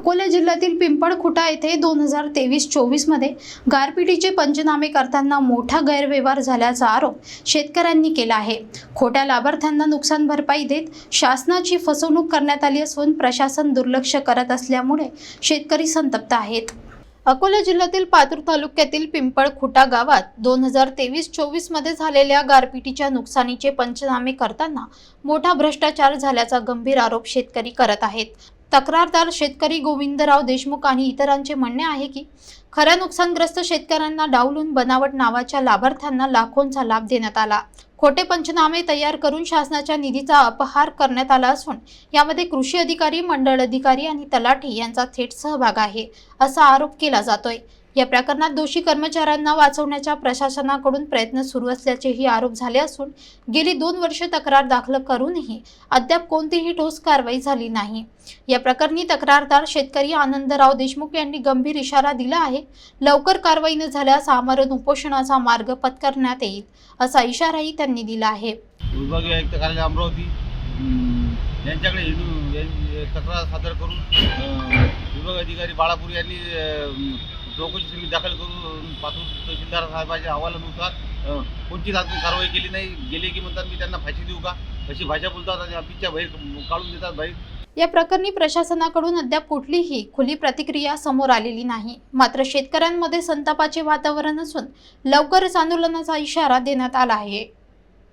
अकोला जिल्ह्यातील पिंपळखुटा येथे दोन हजार तेवीस चोवीसमध्ये गारपिटीचे पंचनामे करताना मोठा गैरव्यवहार झाल्याचा आरोप शेतकऱ्यांनी केला आहे. खोट्या लाभार्थ्यांना नुकसान भरपाई देत शासनाची फसवणूक करण्यात आली असून प्रशासन दुर्लक्ष करत असल्यामुळे शेतकरी संतप्त आहेत. अकोला जिल्ह्यातील पातूर तालुक्यातील पिंपळखुटा गावात दोन हजार तेवीस चोवीसमध्ये झालेल्या गारपिटीच्या नुकसानीचे पंचनामे करताना मोठा भ्रष्टाचार झाल्याचा गंभीर आरोप शेतकरी करत आहेत. तक्रारदार शेतकरी गोविंदराव देशमुख आणि इतरांचे म्हणणे आहे की खऱ्या नुकसानग्रस्त शेतकऱ्यांना डावलून बनावट नावाच्या लाभार्थ्यांना लाखोंचा लाभ देण्यात आला. खोटे पंचनामे तयार करून शासनाच्या निधीचा अपहार करण्यात आला असून यामध्ये कृषी अधिकारी मंडळ अधिकारी आणि तलाठी यांचा थेट सहभाग आहे असा आरोप केला जातोय. या प्रकरणात दोषी कर्मचाऱ्यांना वाचवण्याच्या प्रशासनाकडून प्रयत्न सुरू असल्याचेही आरोप झाले असून गेली दोन वर्षे तक्रार दाखल करूनही अद्याप कोणतीही ठोस कारवाई झाली नाही. या प्रकरणी तक्रारदार शेतकरी आनंदराव देशमुख यांनी गंभीर इशारा दिला आहे. लवकर कारवाई न झाल्यास आमरण उपोषणाचा मार्ग पत्करण्यात येईल असा इशाराही त्यांनी दिला आहे. विभागीय आयुक्त कार्यालय अमरावती यांच्याकडे तक्रार सादर करून विभाग अधिकारी बाळापूर यांनी चौकशी समिती दाखल करून पासून तहसीलदार साहेबाच्या अहवालानुसार कोणतीच अजून कारवाई केली नाही गेले की म्हणतात मी त्यांना फाशी देऊ का? अशी भाषा बोलतात आणि ऑफिसच्या बाहेर काढून देतात बाहेर. या प्रकरणी प्रशासनाकडून अद्याप कुठलीही खुली प्रतिक्रिया समोर आलेली नाही. मात्र शेतकऱ्यांमध्ये संतापाचे वातावरण असून लवकरच आंदोलनाचा इशारा देण्यात आला आहे.